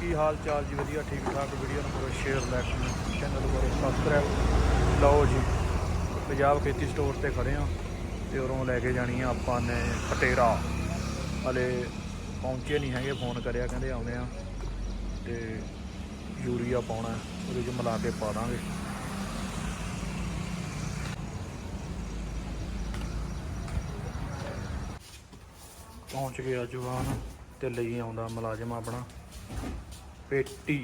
ਕੀ ਹਾਲ ਚਾਲ ਜੀ? ਵਧੀਆ, ਠੀਕ ਠਾਕ। ਵੀਡੀਓ ਨੂੰ ਕਰੋ ਸ਼ੇਅਰ ਲਾਈਕ ਚੈਨਲ ਕਰੋ ਸਬਸਕ੍ਰਾਈਬ ਲਓ ਜੀ, ਪੰਜਾਬ ਖੇਤੀ ਸਟੋਰ ਤੇ ਖੜੇ ਆ ਤੇ ਉਰੋਂ ਲੈ ਕੇ ਜਾਣੀ ਆ ਆਪਾਂ ਨੇ ਪਟੇਰਾ ਹਲੇ ਪਹੁੰਚੇ ਨਹੀਂ ਹੈਗੇ ਫੋਨ ਕਰਿਆ, ਕਹਿੰਦੇ ਆਉਂਦੇ ਆ ਤੇ ਯੂਰੀਆ ਪਾਉਣਾ ਉਹਦੇ ਚ ਮਿਲਾ ਕੇ ਪਾ ਦਾਂਗੇ। ਪਹੁੰਚ ਗਿਆ ਜਵਾਨ ਤੇ ਲਈ ਆਉਂਦਾ ਮੁਲਾਜ਼ਮ ਆਪਣਾ। ਪੇਟੀ।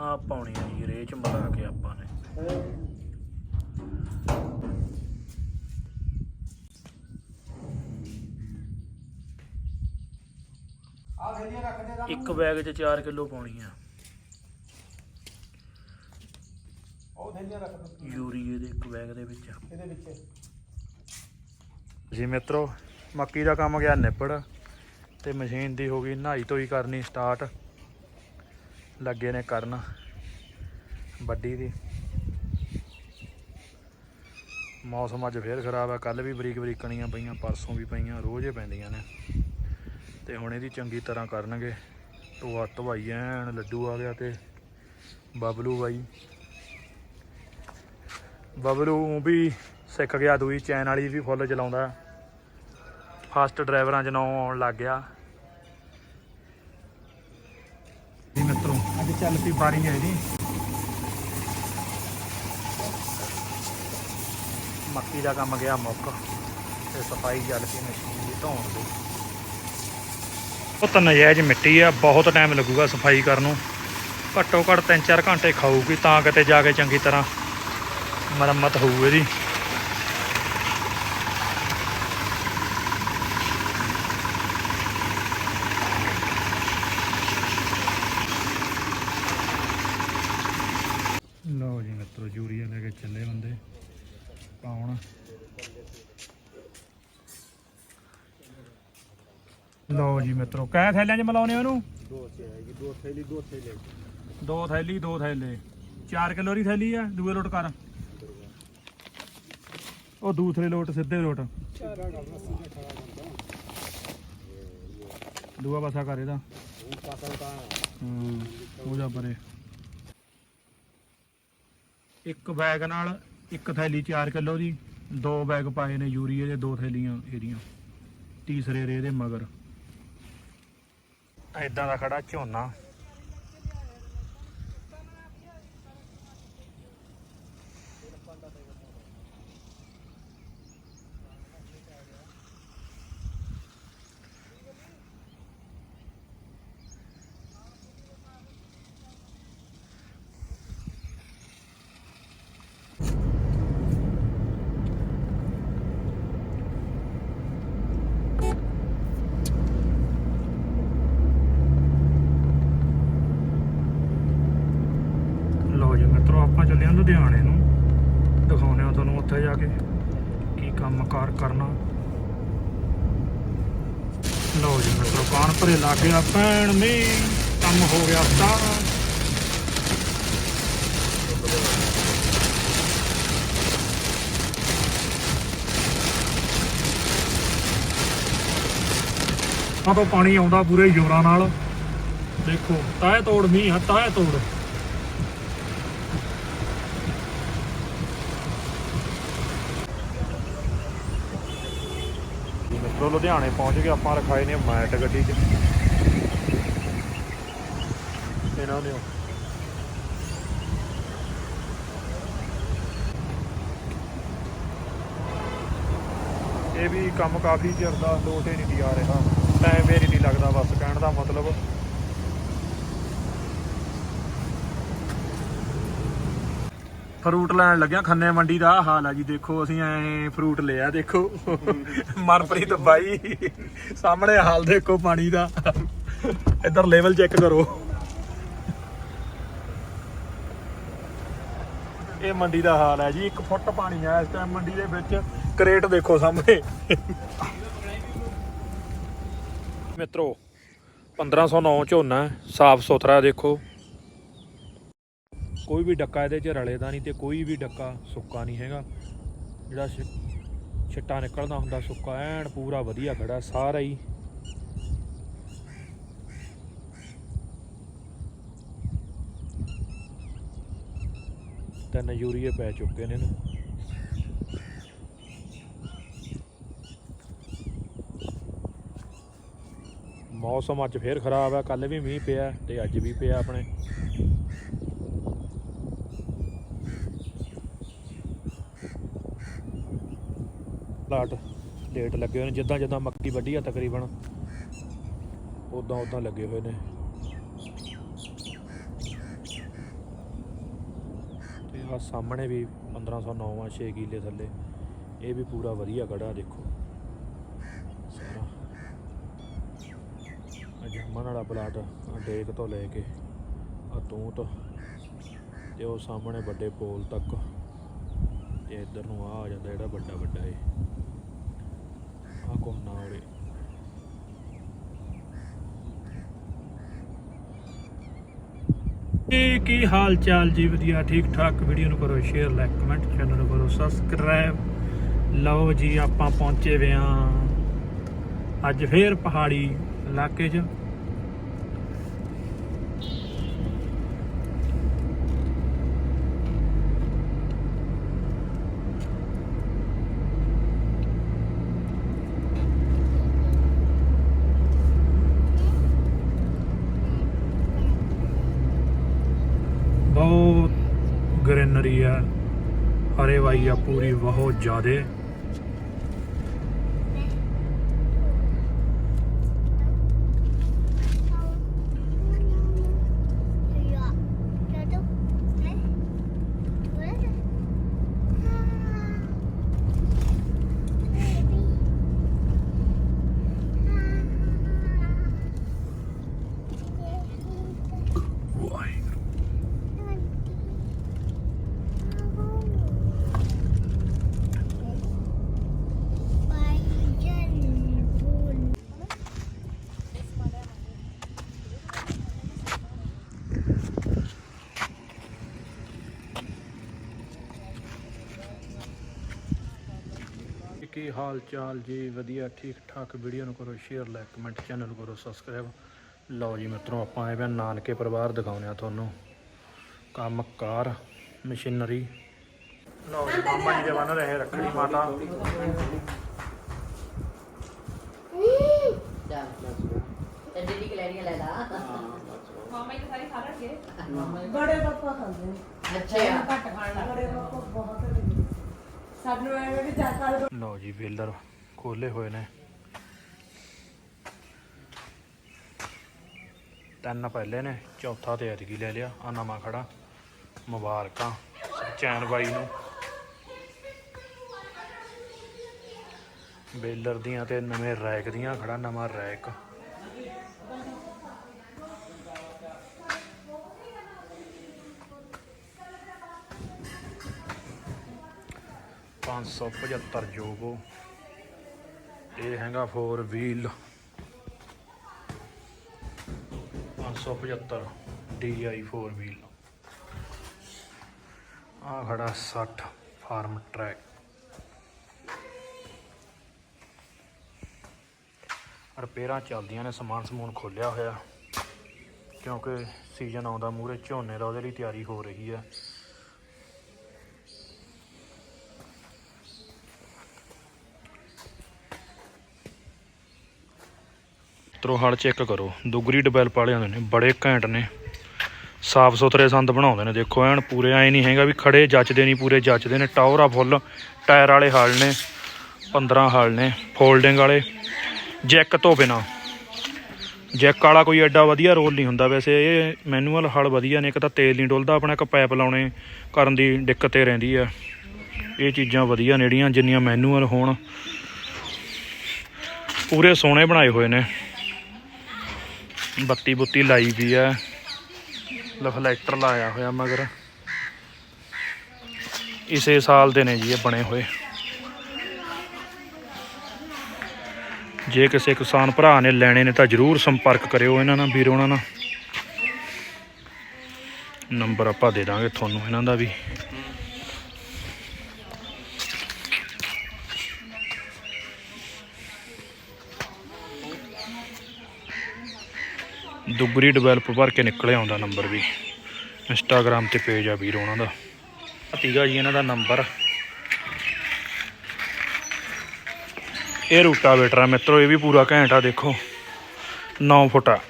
ਆ ਪਾਉਣੀ ਆ ਜੀ ਰੇਚ ਮਿਲਾ ਕੇ ਆਪਾਂ ਨੇ ਆ ਥੈਲੀਆਂ ਰੱਖ ਦੇ ਦਾ ਇੱਕ ਬੈਗ 'ਚ 4 ਕਿਲੋ ਪਾਉਣੀ ਆ ਉਹ ਥੈਲੀਆਂ ਰੱਖ ਦੇ। ਯੂਰੀਏ ਦੇ ਇੱਕ ਬੈਗ ਦੇ ਵਿੱਚ। ਇਹਦੇ ਵਿੱਚ। ਜੀ ਮਿੱਤਰੋ ਮੱਕੀ ਦਾ ਕੰਮ ਗਿਆ ਨਿਪੜ ਤੇ ਮਸ਼ੀਨ ਦੀ ਹੋ ਗਈ ਨਹਾਈ ਧੋਈ ਕਰਨੀ ਸਟਾਰਟ। ਲੱਗੇ ਨੇ ਕਰਨ ਵੱਡੀ ਦੀ। ਮੌਸਮ ਅੱਜ ਫੇਰ ਖਰਾਬ ਆ ਕੱਲ ਵੀ ਬਰੀਕ ਬਰੀਕ ਕਣੀਆਂ ਪਈਆਂ ਪਰਸੋਂ ਵੀ ਪਈਆਂ ਰੋਜ਼ ਹੀ ਪੈਂਦੀਆਂ ਨੇ। ਤੇ ਹੁਣ ਇਹਦੀ ਚੰਗੀ ਤਰ੍ਹਾਂ ਕਰਨਗੇ। ਟੋਆ ਧਵਾਈ ਐਨ, ਲੱਡੂ ਆ ਗਿਆ ਤੇ ਬਬਲੂ ਬਾਈ। ਬਬਲੂ ਵੀ ਸਿੱਖ ਗਿਆ ਦੂਈ ਚੈਨ ਵਾਲੀ ਵੀ ਫੁੱਲ ਚਲਾਉਂਦਾ। ਫਾਸਟ ਡਰਾਈਵਰਾਂ 'ਚ ਨਾਂ ਆਉਣ ਲੱਗ ਗਿਆ। ਜੀ ਮਿੱਤਰੋ, ਅੱਜ ਚੱਲ ਪਈ ਬਾਰੀ ਹੈ ਇਹਦੀ। ਮੱਕੀ ਦਾ ਕੰਮ ਗਿਆ ਮੁੱਕ। ਤੇ ਸਫ਼ਾਈ ਚੱਲ ਪਈ ਮਸ਼ੀਨ ਦੀ ਧੋਣ ਦੀ। ਉਹ ਤਾਂ ਨਜਾਇਜ਼ ਮਿੱਟੀ ਆ, ਬਹੁਤ ਟਾਈਮ ਲੱਗੂਗਾ ਸਫ਼ਾਈ ਕਰਨ ਨੂੰ। ਘੱਟੋ ਘੱਟ 3-4 ਘੰਟੇ ਖਾਊਗੀ, ਤਾਂ ਕਿਤੇ ਜਾ ਕੇ ਚੰਗੀ ਤਰ੍ਹਾਂ ਮਰਮਤ ਹੋਊ ਇਹਦੀ। ਲਓ ਜੀ ਮਿੱਤਰੋ, ਯੂਰੀਆ ਲੈ ਕੇ ਚੱਲੇ ਬੰਦੇ ਪਾਉਣ। ਲਓ ਜੀ ਮਿੱਤਰੋ ਕੈ ਥੈਲਿਆਂ 'ਚ ਮਿਲਾਉਨੇ ਉਹਨੂੰ ਦੋ ਥੈਲੀ ਦੋ ਥੈਲੇ ਦੋ ਥੈਲੀ ਦੋ ਥੈਲੇ 4 ਕਿਲੋ ਦੀ ਥੈਲੀ ਆ ਦੂਏ ਲੋਟ ਕਰ। ਉਹ ਦੂਸਰੇ ਲੋਟ ਸਿੱਧੇ ਲੋਟ। ਦੂਆ ਪਾਸਾ ਕਰ ਇਹਦਾ। ਹੋ ਜਾ ਪਰੇ। ਇੱਕ ਬੈਗ ਨਾਲ ਇੱਕ ਥੈਲੀ 4 ਕਿਲੋ ਦੀ ਦੋ ਬੈਗ ਪਾਏ ਨੇ ਯੂਰੀਏ ਦੇ ਦੋ ਥੈਲੀਆਂ ਇਹਦੀਆਂ। ਤੀਸਰੇ ਰੇ ਦੇ ਮਗਰ। ਐਦਾਂ ਦਾ ਖੜਾ ਝੋਨਾ ਲਓ ਜੀ ਮਿੱਤਰੋ ਆਪਾਂ ਚੱਲੇ ਹਾਂ ਲੁਧਿਆਣੇ ਨੂੰ। ਦਿਖਾਉਨੇ ਆ ਤੁਹਾਨੂੰ ਉੱਥੇ ਜਾ ਕੇ ਕੀ ਕੰਮਕਾਰ ਕਰਨਾ। ਲਓ ਜੀ ਮਿੱਤਰੋ, ਕਾਨ ਭਰੇ ਲੱਗ ਗਿਆ ਪੈਣ ਮੀਂਹ ਕੰਮ ਹੋ ਗਿਆ ਸਟਾਰਟ। ਤੋਂ ਪਾਣੀ ਆਉਂਦਾ ਪੂਰੇ ਜ਼ੋਰਾਂ ਨਾਲ। ਦੇਖੋ ਤਾਏ ਤੋੜ ਮੀਂਹ ਆ ਤਾਏ ਤੋੜ। ਜੀ ਲੁਧਿਆਣੇ ਪਹੁੰਚ ਗਏ, ਆਪਾਂ ਰਖਾਏ ਨੇ ਮੈਟ ਗੱਡੀ 'ਚ। ਇਹਨਾਂ ਨੇ ਇਹ ਵੀ ਕੰਮ ਕਾਫੀ ਚਿਰ ਦਾ ਲੋਟ ਹੀ ਨਹੀਂ ਆ ਰਿਹਾ। ਟਾਈਮ ਵੇਰੀ ਨਹੀਂ ਲੱਗਦਾ ਬਸ, ਕਹਿਣ ਦਾ ਮਤਲਬ। ਫਰੂਟ ਲੈਣ ਲੱਗਿਆ, ਖੰਨੇ ਮੰਡੀ ਦਾ ਆਹ ਹਾਲ ਆ ਜੀ, ਦੇਖੋ, ਅਸੀਂ ਐ ਫਰੂਟ ਲਿਆ, ਦੇਖੋ। ਮਨਪ੍ਰੀਤ ਬਾਈ, ਸਾਹਮਣੇ ਹਾਲ ਦੇਖੋ ਪਾਣੀ ਦਾ। ਇੱਧਰ ਲੈਵਲ ਚੈੱਕ ਕਰੋ। ਇਹ ਮੰਡੀ ਦਾ ਹਾਲ ਹੈ ਜੀ 1 ਫੁੱਟ ਪਾਣੀ ਆ ਇਸ ਟਾਈਮ ਮੰਡੀ ਦੇ ਵਿੱਚ। ਕਰੇਟ ਦੇਖੋ ਸਾਹਮਣੇ। ਮਿੱਤਰੋ 1509 ਝੋਨਾ, ਸਾਫ਼ ਸੁਥਰਾ ਦੇਖੋ। ਕੋਈ ਵੀ ਡੱਕਾ ਇਹਦੇ 'ਚ ਰਲੇ ਦਾ ਨਹੀਂ ਤੇ ਕੋਈ ਵੀ ਡੱਕਾ ਸੁੱਕਾ ਨਹੀਂ ਹੈਗਾ। ਜਿਹੜਾ ਛ- ਛਿੱਟਾ ਨਿਕਲਦਾ ਹੁੰਦਾ ਸੁੱਕਾ, ਐਨ ਪੂਰਾ ਵਧੀਆ ਖੜਾ ਸਾਰਾ ਹੀ। ਤਿੰਨ ਯੂਰੀਏ ਪੈ ਚੁੱਕੇ ਨੇ ਇਹਨੂੰ। ਮੌਸਮ ਅੱਜ ਫੇਰ ਖਰਾਬ ਆ ਕੱਲ ਵੀ ਮੀਂਹ ਪਿਆ ਤੇ ਅੱਜ ਵੀ ਪਿਆ ਆਪਣੇ। ਪਲਾਟ ਲੇਟ ਲੱਗੇ ਹੋਏ ਨੇ, ਜਿੱਦਾਂ ਜਿੱਦਾਂ ਮੱਕੀ ਵੱਢੀ ਆ ਤਕਰੀਬਨ ਉਦਾਂ ਉਦਾਂ ਲੱਗੇ ਹੋਏ ਨੇ। ਤੇ ਆ ਸਾਹਮਣੇ ਵੀ 1509 ਆ 6 ਕਿੱਲੇ ਥੱਲੇ। ਇਹ ਵੀ ਪੂਰਾ ਵਧੀਆ ਗੜਾ ਦੇਖੋ। ਸਾਰਾ। ਅੱਜ ਵਾਲਾ ਪਲਾਟ ਡੇਕ ਤੋਂ ਲੈ ਕੇ ਆ ਤੂਤ ਤੇ। ਉਹ ਸਾਹਮਣੇ ਵੱਡੇ ਪੋਲ ਤੱਕ। ਤੇ ਇੱਧਰ ਨੂੰ ਆ ਆ ਜਾਂਦਾ ਜਿਹੜਾ ਵੱਡਾ ਵੱਡਾ ਏ ਆ ਕੋਨਾ ਉਰੇ ਕੀ ਹਾਲ ਚਾਲ ਜੀ, ਵਧੀਆ ਠੀਕ ਠਾਕ ਵੀਡੀਓ ਨੂੰ ਕਰੋ ਸ਼ੇਅਰ ਲਾਈਕ ਕਮੈਂਟ ਚੈਨਲ ਨੂੰ ਕਰੋ ਸਬਸਕ੍ਰਾਈਬ ਲਓ ਜੀ, ਆਪਾਂ ਪਹੁੰਚੇ ਵੇ ਆਂ ਅੱਜ ਫੇਰ ਪਹਾੜੀ ਇਲਾਕੇ 'ਚ ਬਹੁਤ ਗ੍ਰੀਨਰੀ ਆ ਹਰੇ ਵਾਈ ਆ ਪੂਰੀ ਬਹੁਤ ਜ਼ਿਆਦੇ। ਕੀ ਹਾਲ ਚਾਲ ਜੀ? ਵਧੀਆ ਠੀਕ ਠਾਕ। ਵੀਡੀਓ ਨੂੰ ਕਰੋ ਸ਼ੇਅਰ ਲਾਈਕ ਕਮੈਂਟ ਚੈਨਲ ਨੂੰ ਕਰੋ ਸਬਸਕ੍ਰਾਈਬ ਲਓ ਜੀ ਮਿੱਤਰੋ ਆਪਾਂ ਆਏ ਵੇ ਨਾਨਕੇ ਪਰਿਵਾਰ ਦਿਖਾਉਣੇ ਆ ਤੁਹਾਨੂੰ। ਕੰਮ ਕਾਰ ਮਸ਼ੀਨਰੀ। ਲਓ ਜੀ ਮਾਮਾ ਜੀ ਦੇ ਬਣ ਰਹੇ ਰੱਖੜੀ ਮਾਤਾ। ਕਲੈਰੀਆਂ ਲੈ ਲਾ ਮਾਮਾ ਹੀ ਤਾਂ ਸਾਰੇ ਖਾ ਰਣਗੇ ਬੜੇ ਪਾਪਾ ਖਾਂਦੇ ਨੇ। ਅੱਛਾ। ਘੱਟ ਖਾਣ ਲੱਗ ਬੜੇ ਪਾਪਾ ਬਹੁਤ ਸਾਨੂੰ ਐਵੇਂ ਵੀ ਜਾ ਲਓ ਜੀ, ਵੇਲਰ ਖੋਲੇ ਹੋਏ ਨੇ। ਤਿੰਨ ਪਹਿਲੇ ਨੇ, ਚੌਥਾ ਤੇ ਐਤਕੀ ਲੈ ਲਿਆ? ਆ ਨਵਾਂ ਖੜਾ। ਮੁਬਾਰਕਾਂ, ਚੈਨ ਬਾਈ ਨੂੰ। ਬੇਲਰ ਦੀਆਂ ਤੇ ਨਵੇਂ ਰੈਕ ਦੀਆਂ ਖੜਾ, ਨਵਾਂ ਰੈਕ। ਪੰਜ ਸੌ ਪਝੱਤਰ ਜੋਗੋ। ਇਹ ਹੈਗਾ 4 ਵੀਲ 575 DI 4 ਵੀਲ ਆ ਖੜਾ 60 ਫਾਰਮ ਟਰੈਕ। ਰਿਪੇਅਰਾਂ ਚੱਲਦੀਆਂ ਨੇ, ਸਮਾਨ ਸਮੂਨ ਖੋਲਿਆ ਹੋਇਆ। ਕਿਉਂਕਿ ਸੀਜ਼ਨ ਆਉਂਦਾ ਮੂਰੇ ਝੋਨੇ ਦਾ, ਉਹਦੇ ਲਈ ਤਿਆਰੀ ਹੋ ਰਹੀ ਹੈ। ਤਰੋ ਹਲ ਚੈੱਕ ਕਰੋ। ਦੁਗਰੀ ਡਿਵੈਲਪ ਵਾਲੇ ਆਉਂਦੇ ਨੇ, ਬੜੇ ਘੈਂਟ ਨੇ। ਸਾਫ਼ ਸੁਥਰੇ ਸੰਦ ਬਣਾਉਂਦੇ ਨੇ। ਦੇਖੋ, ਐਨ ਪੂਰੇ ਐ ਨਹੀਂ ਹੈਗਾ ਵੀ ਖੜੇ ਜੱਚਦੇ ਨਹੀਂ, ਪੂਰੇ ਜੱਚਦੇ ਨੇ। ਟਾਵਰ ਆ ਫੁੱਲ, ਟਾਇਰ ਵਾਲੇ ਹਲ ਨੇ 15 ਹਲ ਨੇ, ਫੋਲਡਿੰਗ ਵਾਲੇ। ਜੈਕ ਤੋਂ ਬਿਨਾ। ਜੈਕ ਵਾਲਾ ਕੋਈ ਐਡਾ ਵਧੀਆ ਰੋਲ ਨਹੀਂ ਹੁੰਦਾ। ਵੈਸੇ ਇਹ ਮੈਨੂਅਲ ਹਲ ਵਧੀਆ ਨੇ। ਇੱਕ ਤਾਂ ਤੇਲ ਨਹੀਂ ਡੁੱਲਦਾ, ਆਪਣਾ ਇੱਕ ਪਾਈਪ ਲਾਉਣੇ ਕਰਨ ਦੀ ਦਿੱਕਤ ਹੀ ਰਹਿੰਦੀ ਆ। ਇਹ ਚੀਜ਼ਾਂ ਵਧੀਆ ਨੇੜੀਆਂ ਜਿੰਨੀਆਂ ਮੈਨੂਅਲ ਹੋਣ। ਪੂਰੇ ਸੋਹਣੇ ਬਣਾਏ ਹੋਏ ਨੇ। ਬੱਤੀ ਬੁੱਤੀ ਲਾਈ ਵੀ ਆ। ਲਫਲੈਕਟਰ ਲਾਇਆ ਹੋਇਆ ਮਗਰ। ਇਸੇ ਸਾਲ ਦੇ ਨੇ ਜੀ ਇਹ ਬਣੇ ਹੋਏ। ਜੇ ਕਿਸੇ ਕਿਸਾਨ ਭਰਾ ਨੇ ਲੈਣੇ ਨੇ ਤਾਂ ਜਰੂਰ ਸੰਪਰਕ ਕਰਿਓ ਇਹਨਾਂ ਨਾਲ ਵੀਰ ਉਹਨਾਂ ਨਾਲ। ਨੰਬਰ ਆਪਾਂ ਦੇ ਦਾਂਗੇ ਤੁਹਾਨੂੰ ਇਹਨਾਂ ਦਾ ਵੀ। ਦੁੱਗਰੀ ਡਿਵੈਲਪ ਭਰ ਕੇ ਨਿਕਲੇ ਆਉਂਦਾ ਨੰਬਰ ਵੀ। ਇੰਸਟਾਗ੍ਰam ਤੇ ਪੇਜ ਆ ਵੀਰ ਉਹਨਾਂ ਦਾ। ਤੀਗਾ ਜੀ ਇਹਨਾਂ ਦਾ ਨੰਬਰ ਇਹ ਰੂਟਾਵੇਟਰ ਆ ਮਿੱਤਰੋ, ਇਹ ਵੀ ਪੂਰਾ ਘੈਂਟ ਦੇਖੋ। 9 ਫੁੱਟ ਆ।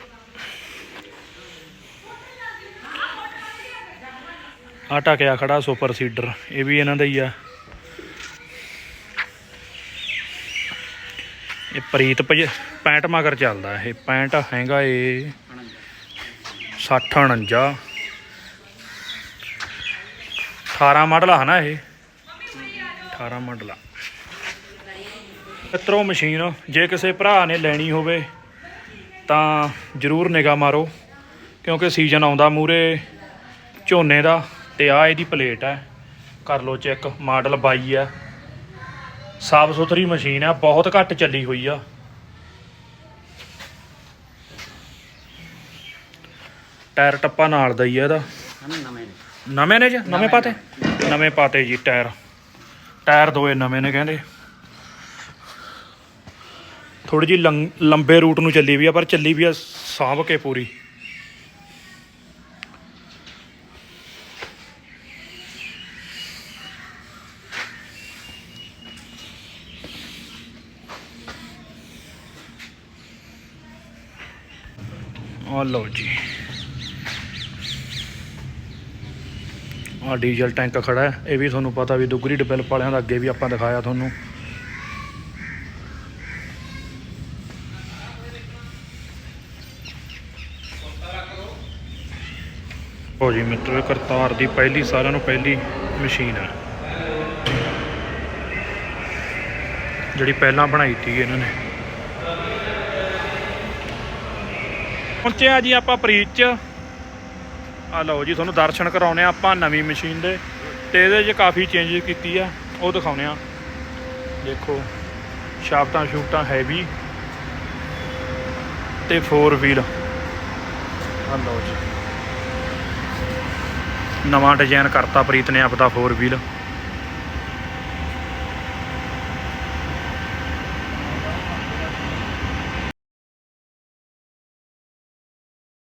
ਆ ਟਕਿਆ ਖੜਾ ਸੁਪਰ ਸੀਡਰ ਇਹ ਵੀ ਇਹਨਾਂ ਦਾ ਹੀ ਆ। ਇਹ ਪ੍ਰੀਤ ਪਜ- 65 ਮਗਰ ਚੱਲਦਾ ਇਹ 65 ਹੈਗਾ ਇਹ 60 49 18 ਮਾਡਲ ਆ ਨਾ ਇਹ? 18 ਮਾਡਲ ਆ। ਮਿੱਤਰੋ, ਮਸ਼ੀਨ, ਜੇ ਕਿਸੇ ਭਰਾ ਨੇ ਲੈਣੀ ਹੋਵੇ, ਤਾਂ ਜਰੂਰ ਨਿਗਾਹ ਮਾਰੋ, ਕਿਉਂਕਿ ਸੀਜ਼ਨ ਆਉਂਦਾ ਮੂਰੇ ਝੋਨੇ ਦਾ, ਤੇ ਆ ਇਹਦੀ ਪਲੇਟ ਹੈ। ਕਰ ਲਓ ਚੈੱਕ, ਮਾਡਲ 22 ਹੈ ਸਾਫ਼ ਸੁਥਰੀ ਮਸ਼ੀਨ ਆ, ਬਹੁਤ ਘੱਟ ਚੱਲੀ ਹੋਈ ਆ। ਟਾਇਰ ਟੱਪਾ ਨਾਲ ਦਾ ਹੀ ਆ ਇਹਦਾ। ਨਵੇਂ ਨੇ। ਨਵੇਂ ਨੇ ਜੀ? ਨਵੇਂ ਪਾਤੇ? ਨਵੇਂ। ਪਾਤੇ ਜੀ ਟਾਇਰ। ਟਾਇਰ ਦੋਏ ਨਵੇਂ ਨੇ ਕਹਿੰਦੇ। ਥੋੜੀ ਜੀ ਲੰਬੇ ਰੂਟ ਨੂੰ ਚੱਲੀ ਵੀ ਆ ਪਰ ਚੱਲੀ ਵੀ ਆ ਸਾਂਭ ਕੇ ਪੂਰੀ। ਆ ਲਓ ਜੀ। ਆ ਡੀਜ਼ਲ ਟੈਂਕ ਖੜਾ ਹੈ। ਇਹ ਵੀ ਤੁਹਾਨੂੰ ਪਤਾ ਵੀ ਦੁਗਰੀ ਡਿਵੈਲਪ ਵਾਲਿਆਂ ਦਾ ਅੱਗੇ ਵੀ ਆਪਾਂ ਦਿਖਾਇਆ ਤੁਹਾਨੂੰ। ਹੋ ਜੀ ਮਿੱਤਰੋ ਕਰਤਾਰ ਦੀ ਪਹਿਲੀ, ਸਾਰਿਆਂ ਨੂੰ ਪਹਿਲੀ ਮਸ਼ੀਨ ਹੈ। ਜਿਹੜੀ ਪਹਿਲਾਂ ਬਣਾਈ ਸੀ ਇਹਨਾਂ ਨੇ। ਪਹੁੰਚਿਆ ਜੀ ਆਪਾਂ ਪ੍ਰੀਤ ਚ। ਆ ਲਓ ਜੀ, ਤੁਹਾਨੂੰ ਦਰਸ਼ਨ ਕਰਾਉਨੇ ਆ ਆਪਾਂ ਨਵੀਂ ਮਸ਼ੀਨ ਦੇ। ਤੇ ਇਹਦੇ 'ਚ ਕਾਫੀ ਚੇਂਜਸ ਕੀਤੀ ਆ, ਉਹ ਦਿਖਾਉਨੇ ਆ ਦੇਖੋ, ਸ਼ਾਫਟਾਂ ਸ਼ੂਟਾਂ ਹੈਵੀ ਤੇ 4 ਵੀਲ ਆ ਲਓ ਜੀ। ਨਵਾਂ ਡਿਜ਼ਾਈਨ ਕਰਤਾ ਪ੍ਰੀਤ ਨੇ ਆਪਦਾ 4 ਵੀਲ